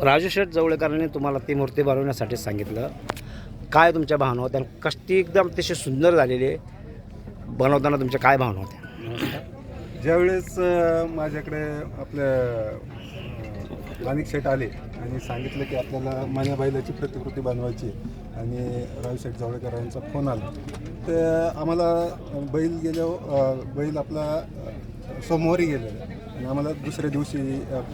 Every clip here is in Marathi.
राजू शेठ जवळकरांनी तुम्हाला ती मूर्ती बनवण्यासाठी सांगितलं. काय तुमच्या भावना होत्या? आणि कष्टी एकदम अतिशय सुंदर झालेली आहे. बनवताना तुमच्या काय भावना होत्या? ज्यावेळेस माझ्याकडे आपल्या अ, माणिक शेठ आले आणि सांगितलं की आपल्याला मान्या बैलाची प्रतिकृती बनवायची आणि राव शेठ यांचा फोन आला तर आम्हाला बैल गेल्यावर बैल आपला सोमवारी गेलेला. आणि आम्हाला दुसऱ्या दिवशी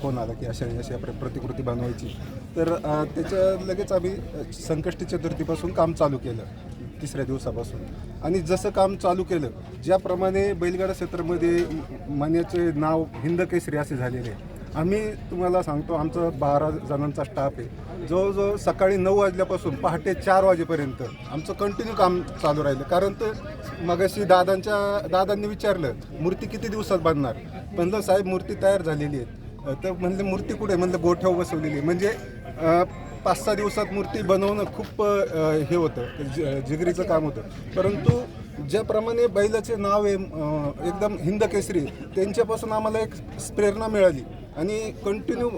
फोन आला की अशा अशा प्र प्रतिकृती बनवायची तर त्याच्या लगेच आम्ही संकष्टी चतुर्थीपासून काम चालू केलं तिसऱ्या दिवसापासून आणि जसं काम चालू केलं ज्याप्रमाणे बैलगाडा क्षेत्रामध्ये मान्याचे नाव हिंद केसरी असे झालेले आहे. आम्ही तुम्हाला सांगतो आमचं बारा जणांचा स्टाफ आहे. जवळजवळ सकाळी नऊ वाजल्यापासून पहाटे चार वाजेपर्यंत आमचं कंटिन्यू काम चालू राहिलं. कारण तर मगाशी दादांच्या दादांनी विचारलं मूर्ती किती दिवसात बांधणार म्हणलं साहेब मूर्ती तयार झालेली आहे. तर म्हणले मूर्ती कुठे? म्हणलं गोठ्यावर बसवलेली आहे. म्हणजे पाच सहा दिवसात मूर्ती बनवणं खूप हे होतं ज- जिगरीचं काम होतं. परंतु ज्याप्रमाणे बैलाचे नाव आहे एकदम हिंद केसरी त्यांच्यापासून आम्हाला एक प्रेरणा मिळाली. आणि कंटिन्यू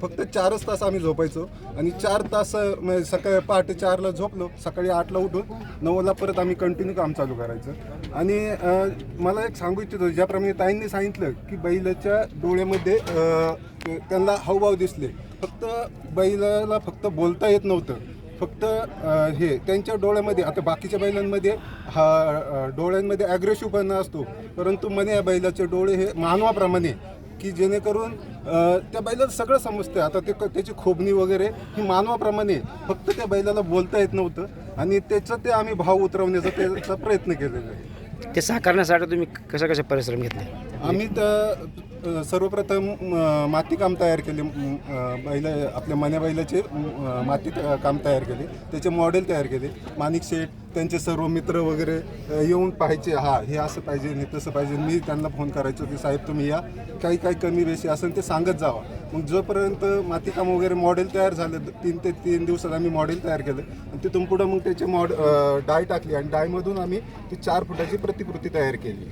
फक्त चारच तास आम्ही झोपायचो. आणि चार तास म्हणजे सकाळी पहाटे चारला झोपलो. सकाळी आठला उठून नऊला परत आम्ही कंटिन्यू काम चालू करायचं. आणि मला एक सांगू इच्छितो ज्याप्रमाणे ताईंनी सांगितलं की बैलाच्या डोळ्यामध्ये त्यांना हावभाव दिसले. फक्त बैलाला फक्त बोलता येत नव्हतं. फक्त हे त्यांच्या डोळ्यामध्ये आता बाकीच्या बैलांमध्ये हा डोळ्यांमध्ये ॲग्रेसिव्हपणा असतो. परंतु मने या बैलाचे डोळे हे मानवाप्रमाणे की जेणेकरून त्या बैलाला सगळं समजतं आता ते त्याची खोबणी वगैरे ही मानवाप्रमाणे. फक्त त्या बैलाला बोलता येत नव्हतं आणि त्याचं ते आम्ही भाव उतरवण्याचा त्याचा प्रयत्न केलेला आहे ते साकारण्यासाठी तुम्ही कशा कशा परिश्रम घेतले आम्ही तर सर्वप्रथम माती मातीकाम तयार केले बैला आपल्या मन्या बैलाचे माती त- काम तयार केले. त्याचे मॉडेल तयार केले. माणिक शेठ त्यांचे सर्व मित्र वगैरे येऊन पाहायचे हा हे असं पाहिजे हे तसं पाहिजे. मी त्यांना फोन करायचो की साहेब तुम्ही या. काही काही कमी बेशी असेल ते सांगत जावा. मग जोपर्यंत मातीकाम वगैरे मॉडेल तयार झालं तीन ते तीन दिवसात आम्ही मॉडेल तयार केलं. आणि तिथून पुढं मग त्याचे मॉड डाय टाकली. आणि डायमधून आम्ही ती चार फुटाची प्रतिकृती तयार केली.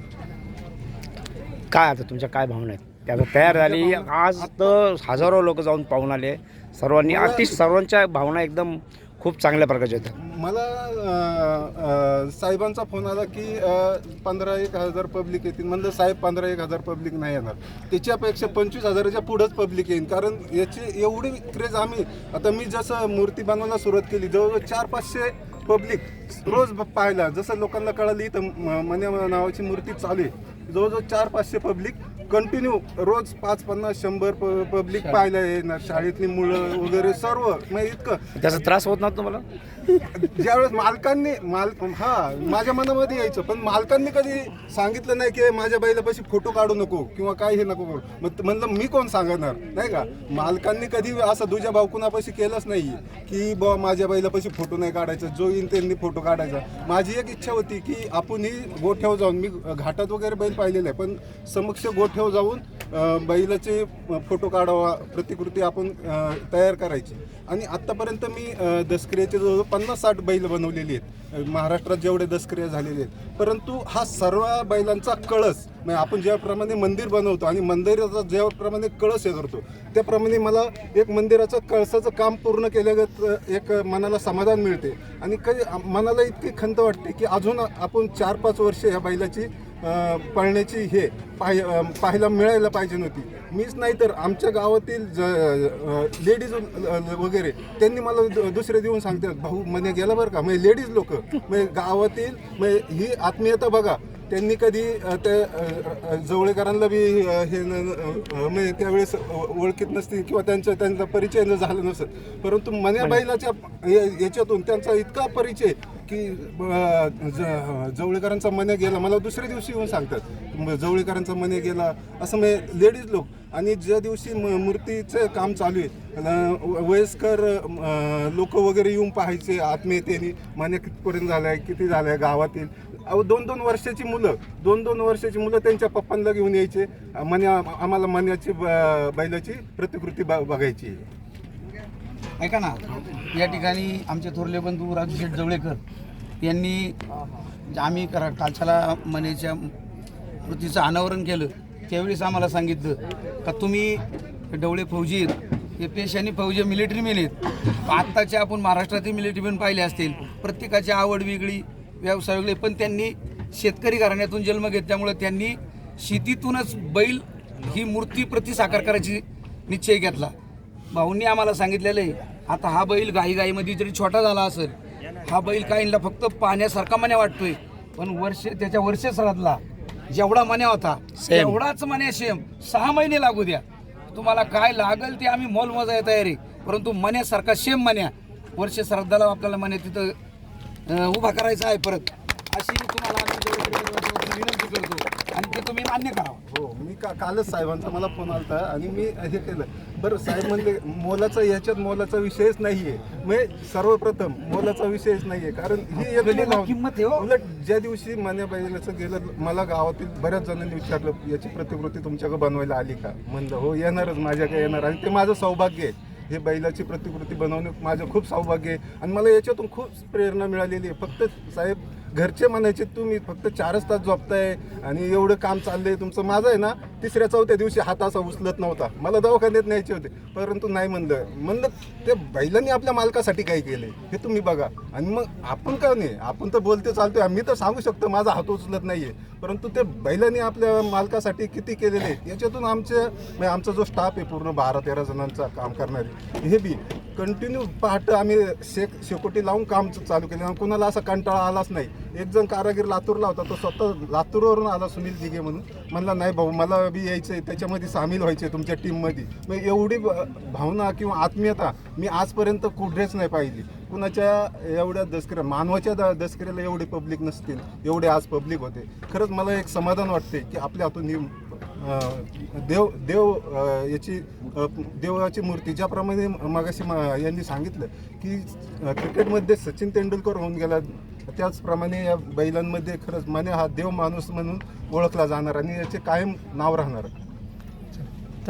काय आता तुमच्या काय भावना आहेत? त्या आता तयार झाली. आज तर हजारो लोक जाऊन पाहून आले. सर्वांनी अति सर्वांच्या भावना एकदम खूप चांगल्या प्रकारच्या होत्या मला अ, अ, साहेबांचा फोन आला की अ, पंधरा एक हजार पब्लिक येतील. म्हणलं साहेब पंधरा एक हजार पब्लिक नाही येणार. त्याच्यापेक्षा पंचवीस हजाराच्या पुढंच पब्लिक येईल कारण याची एवढी क्रेज आम्ही आता मी जसं मूर्ती बनवायला सुरुवात केली जवळजवळ चार पाचशे पब्लिक रोज पाहायला. जसं लोकांना कळाली इथं मन्या नावाची मूर्ती चालू आहे. जवळजवळ चार पाचशे पब्लिक कंटिन्यू रोज पाच पन्नास शंभर पब्लिक पाहायला येणार. शाळेतली मुलं वगैरे सर्व. म्हणजे इतकं. त्याचा त्रास होत नव्हता तुम्हाला? ज्यावेळेस मालकांनी माल हा माझ्या मनामध्ये यायचं पण मालकांनी कधी सांगितलं नाही की माझ्या बैलापाशी फोटो काढू नको किंवा काय हे नको करू. मग म्हणलं मी कोण सांगणार? नाही का? मालकांनी कधी असं दुजा भावकुणापाशी केलंच नाही की बुवा माझ्या बैलापाशी फोटो नाही काढायचा जो येईन त्यांनी फोटो काढायचा. माझी एक इच्छा होती की आपण ही गोठ्यावर जाऊन मी घाटात वगैरे बैल पाहिलेलं आहे पण समक्ष गोठ्यावर जाऊन बैलाचे फोटो काढावा प्रतिकृती आपण तयार करायची. आणि आत्तापर्यंत मी दसक्रियाचे जवळजवळ पन्नास साठ बैल बनवलेली आहेत. महाराष्ट्रात जेवढे दसक्रिया झालेले आहेत. परंतु हा सर्व बैलांचा कळस म्हणजे आपण ज्याप्रमाणे मंदिर बनवतो आणि मंदिराचा ज्याप्रमाणे कळस हे करतो त्याप्रमाणे मला एक मंदिराचं कळसाचं काम पूर्ण केल्यागत एक मनाला समाधान मिळते. आणि काही मनाला इतकी खंत वाटते की अजून आपण चार पाच वर्ष ह्या बैलाची पळण्याची हे पाह पाहायला मिळायला पाहिजे नव्हती. मीच नाही तर आमच्या गावातील लेडीज वगैरे त्यांनी मला दुसरे देऊन सांगतात भाऊ मने गेला बरं का? म्हणजे लेडीज लोक. म्हणजे गावातील म्हणजे ही आत्मीयता बघा. त्यांनी कधी अ, ते अ, अ, जवळेकरांना बी हे म्हणजे त्यावेळेस ओळखीत नसतील किंवा त्यांचा त्यांचा परिचय न झाला नसत. परंतु मन्या बैलाच्या याच्यातून त्यांचा इतका परिचय की ज- जवळेकरांचा मने गेला मला दुसऱ्या दिवशी येऊन सांगतात म- जवळेकरांचा मने गेला. असं म्हणजे लेडीज लोक. आणि ज्या दिवशी म- मूर्तीचं काम चालू आहे व वयस्कर लोक वगैरे येऊन पाहायचे आत्मीयतेने मने कितपर्यंत झालाय किती झालाय गावातील अहो दोन दोन वर्षाची मुलं दोन दोन वर्षाची मुलं त्यांच्या पप्पांना घेऊन यायचे. मन्या आम्हाला मन्याची ब- बैलाची प्रतिकृती ब- बघायची. ऐका ना या ठिकाणी आमचे थोरले बंधू राजूशेठ जवळेकर यांनी आम्ही करा कालच्याला मनेच्या मृत्यूचं अनावरण केलं त्यावेळेस आम्हाला सांगितलं का तुम्ही डवळे फौजी आहेत हे पेशाने फौजे मिलिटरी मेन आहेत. आत्ताचे आपण महाराष्ट्रातील मिलिटरी मेन पाहिले असतील प्रत्येकाची आवड वेगळी व्यवसाय वेगळे पण त्यांनी शेतकरी घराण्यातून जन्म घेतल्यामुळे त्यांनी शेतीतूनच बैल ही मूर्ती प्रति साकार करायची निश्चय घेतला. भाऊंनी आम्हाला सांगितलेलं आहे आता हा बैल गाई गाईमध्ये जरी छोटा झाला असेल हा बैल काहींना फक्त पाण्यासारखा मन्या वाटतोय. पण वर्ष त्याच्या वर्ष सरातला जेवढा मन्या होता तेवढाच मन्या सेम सहा महिने लागू द्या. तुम्हाला काय लागेल ते आम्ही मोल मोजाय तयार. आहे परंतु मन्यासारखा सेम मन्या वर्ष श्राद्धाला आपल्याला मन्या तिथं उभा करायचा आहे परत. अशी तुम्हाला आम्ही जवळजवळ विनंती करतो आणि ते तुम्ही मान्य करावं हो मी का कालच साहेबांचा मला फोन आलता आणि मी हे केलं. बरं साहेब म्हणले मोलाचा याच्यात मोलाचा विषयच नाहीये. म्हणजे सर्वप्रथम मोलाचा विषयच नाहीये. कारण ही एक किंमत आहे हो. उलट ज्या दिवशी मान्य बैलाचं गेलं मला गावातील बऱ्याच जणांनी विचारलं याची प्रतिकृती तुमच्याकडे बनवायला आली का? म्हणलं हो येणारच माझ्याकडे येणार आणि ते माझं सौभाग्य आहे. हे बैलाची प्रतिकृती बनवणे माझं खूप सौभाग्य आहे. आणि मला याच्यातून खूप प्रेरणा मिळालेली आहे. फक्त साहेब घरचे म्हणायचे तुम्ही फक्त चारच तास झोपताय आणि एवढं काम चाललंय तुमचं माझं आहे ना तिसऱ्या चौथ्या दिवशी हात असा उचलत नव्हता. मला दवाखान्यात न्यायचे होते परंतु नाही म्हणलं. म्हणलं ते बैलांनी आपल्या मालकासाठी काय केले हे तुम्ही बघा. आणि मग आपण का नाही? आपण तर बोलते चालतोय. मी तर सांगू शकतो माझा हात उचलत नाहीये. परंतु ते बैलांनी आपल्या मालकासाठी किती केलेले? याच्यातून आमचे म्हणजे आमचा जो स्टाफ आहे पूर्ण बारा तेरा जणांचा काम करणारे हे बी. कंटिन्यू पहाटे आम्ही शेक शेकोटी लावून काम चालू केले. आणि कोणाला असा कंटाळा आलाच नाही. एक जण कारागीर लातूरला होता तो स्वतः लातूरवरून आला सुनील दिघे म्हणून. म्हणला नाही भाऊ मला बी यायचं आहे त्याच्यामध्ये सामील व्हायचे तुमच्या टीममध्ये. मग एवढी भावना किंवा आत्मीयता मी आजपर्यंत कुठेच नाही पाहिली. कुणाच्या एवढ्या दसकऱ्या मानवाच्या द दसकऱ्याला एवढी पब्लिक नसतील एवढे आज पब्लिक होते. खरंच मला एक समाधान वाटते की आपल्या हातून ही देव देव याची देवाची मूर्ती ज्याप्रमाणे मागाशी मा यांनी सांगितलं की क्रिकेटमध्ये सचिन तेंडुलकर होऊन गेला. त्याचप्रमाणे या बैलांमध्ये खरंच माने हा देव माणूस म्हणून ओळखला जाणार आणि याचे कायम नाव राहणार.